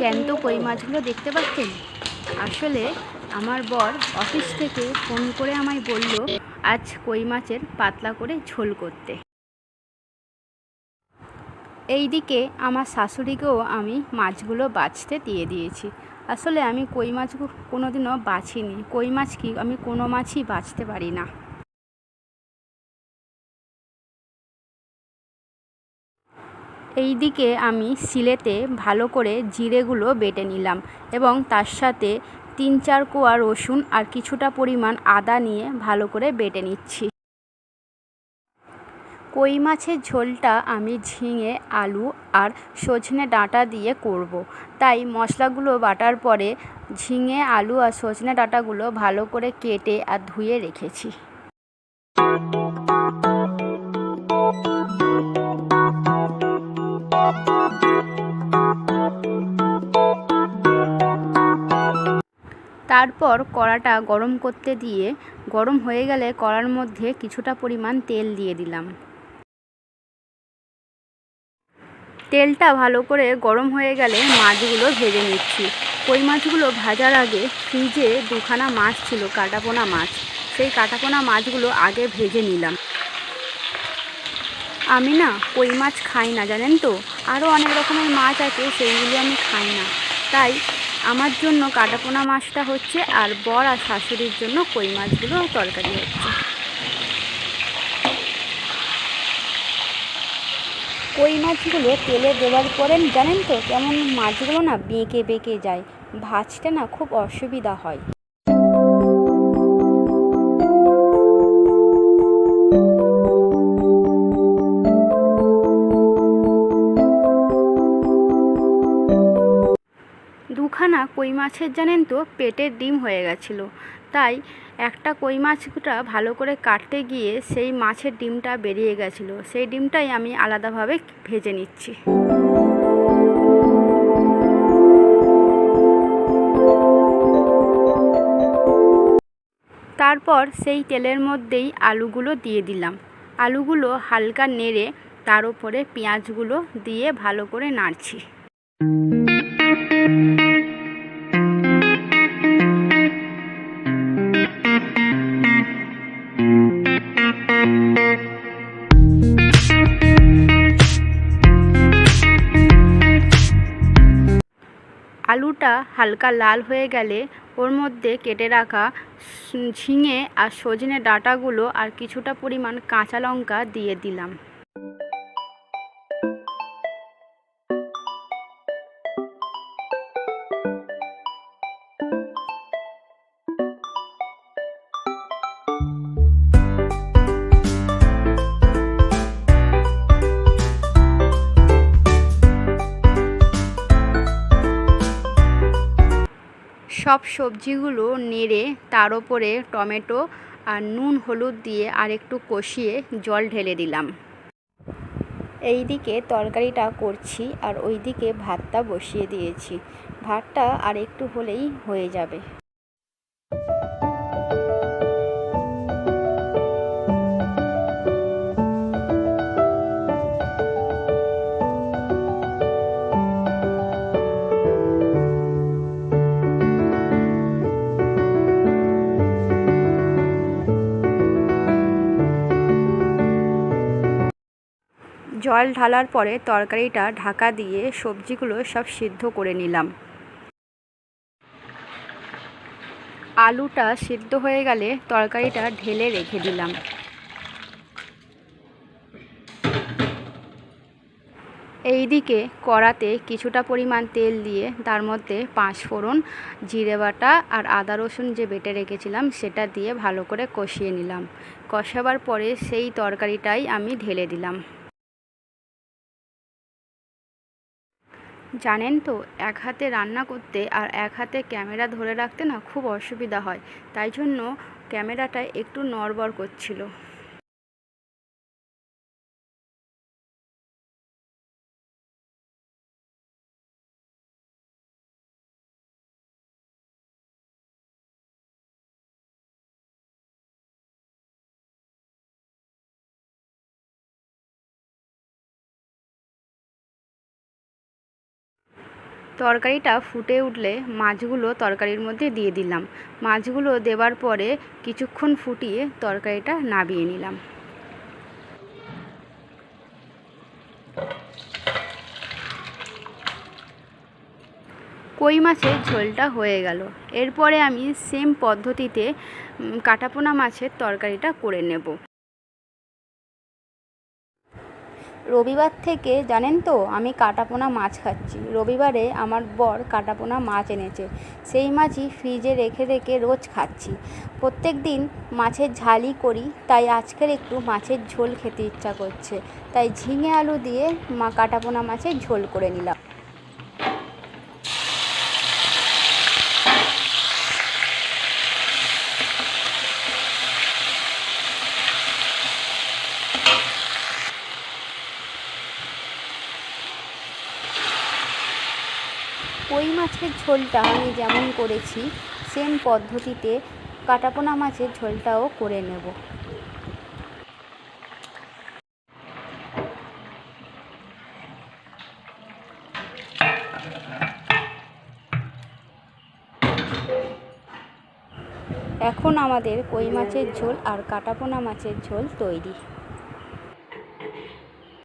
জ্যান্ত কই মাছগুলো দেখতে পাচ্ছেন? আসলে আমার বর অফিস থেকে ফোন করে আমায় বলল, আজ কই মাছের পাতলা করে ঝোল করতে। এইদিকে আমার শাশুড়িকেও আমি মাছগুলো বাছতে দিয়ে দিয়েছি। আসলে আমি কই মাছ কোনোদিনও বাছিনি। কই মাছ কি? আমি কোনো মাছই বাছতে পারি না। এইদিকে আমি শিলেতে ভালো করে জিরেগুলো বেটে নিলাম এবং তার সাথে তিন চার কোয়া রসুন আর কিছুটা পরিমাণ আদা নিয়ে ভালো করে বেটে নিচ্ছি কই মাছের ঝোলটা আমি ঝিঙে, আলু আর সজনে ডাঁটা দিয়ে করব। তাই মশলাগুলো বাটার পরে ঝিঙে, আলু আর সজনে ডাঁটাগুলো ভালো করে কেটে আর ধুয়ে রেখেছি তারপর কড়াটা গরম করতে দিয়ে গরম হয়ে গেলে কড়ার মধ্যে কিছুটা পরিমাণ তেল দিয়ে দিলাম। তেলটা ভালো করে গরম হয়ে গেলে মাছগুলো ভেজে নিচ্ছি। কই মাছগুলো ভাজার আগে ফ্রিজে দুখানা মাছ ছিল, কাটাপোনা মাছ। সেই কাটাপোনা মাছগুলো আগে ভেজে নিলাম। আমি না কই মাছ খাই না, জানেন তো? আরও অনেক রকমের মাছ আছে, সেইগুলি আমি খাই না। তাই আমার জন্য কাটাপোনা মাছটা হচ্ছে আর বর আর শাশুড়ির জন্য কই মাছগুলো তরকারি হচ্ছে। কই মাছগুলো তেলে দেওয়ার পরে জানেন তো কেমন মাছগুলো না বেঁকে বেঁকে যায়। ভাজটা না খুব অসুবিধা হয়। দুখানা কই মাছের জানেন তো? পেটের ডিম হয়ে গেছিল। তাই একটা কই মাছটা ভালো করে কাটতে গিয়ে সেই মাছের ডিমটা বেরিয়ে গেছিল। সেই ডিমটাই আমি আলাদাভাবে ভেজে নিচ্ছি। তারপর সেই তেলের মধ্যেই আলুগুলো দিয়ে দিলাম। আলুগুলো হালকা নেড়ে তার উপরে পেঁয়াজগুলো দিয়ে ভালো করে নাড়ছি। আলুটা হালকা লাল হয়ে গেলে ওর মধ্যে কেটে রাখা ঝিঙে আর সজনে ডাঁটাগুলো আর কিছুটা পরিমাণ কাঁচা লঙ্কা দিয়ে দিলাম। সব সবজিগুলো নেড়ে তার ওপরে টমেটো আর নুন, হলুদ দিয়ে আর একটু কষিয়ে জল ঢেলে দিলাম। এই দিকে তরকারিটা করছি আর ওই দিকে ভাতটা বসিয়ে দিয়েছি। ভাতটা আর একটু হলেই হয়ে যাবে। জল ঢালার পরে তরকারিটা ঢাকা দিয়ে সবজিগুলো সব সিদ্ধ করে নিলাম। আলুটা সিদ্ধ হয়ে গেলে তরকারিটা ঢেলে রেখে দিলাম। এইদিকে কড়াতে কিছুটা পরিমাণ তেল দিয়ে তার মধ্যে পাঁচ ফোড়ন, জিরে বাটা আর আদা রসুন যে বেটে রেখেছিলাম সেটা দিয়ে ভালো করে কষিয়ে নিলাম। কষাবার পরে সেই তরকারিটাই আমি ঢেলে দিলাম। জানেন তো, এক হাতে রান্না করতে আর এক হাতে ক্যামেরা ধরে রাখতে না খুব অসুবিধা হয়। তাই জন্য ক্যামেরাটা একটু নড়বড় করছিল। তরকারিটা ফুটে উঠলে মাছগুলো তরকারির মধ্যে দিয়ে দিলাম। মাছগুলো দেওয়ার পরে কিছুক্ষণ ফুটিয়ে তরকারিটা নাবিয়ে নিলাম। কই মাছের ঝোলটা হয়ে গেল। এরপরে আমি সেম পদ্ধতিতে কাটাপোনা মাছের তরকারিটা করে নেব। রবিবার থেকে, জানেন তো, আমি কাটাপোনা মাছ খাচ্ছি। রবিবারে আমার বর কাটাপোনা মাছ এনেছে। সেই মাছই ফ্রিজে রেখে রেখে রোজ খাচ্ছি। প্রত্যেক দিন মাছের ঝালই করি, তাই আজকের একটু মাছের ঝোল খেতে ইচ্ছা করছে। তাই ঝিঙে আলু দিয়ে মা কাটাপোনা মাছের ঝোল করে নিলাম। কই মাছের ঝোলটা আমি যেমন করেছি, সেম পদ্ধতিতে কাটাপোনা মাছের ঝোলটাও করে নেব। এখন আমাদের কই মাছের ঝোল আর কাটাপোনা মাছের ঝোল তৈরি।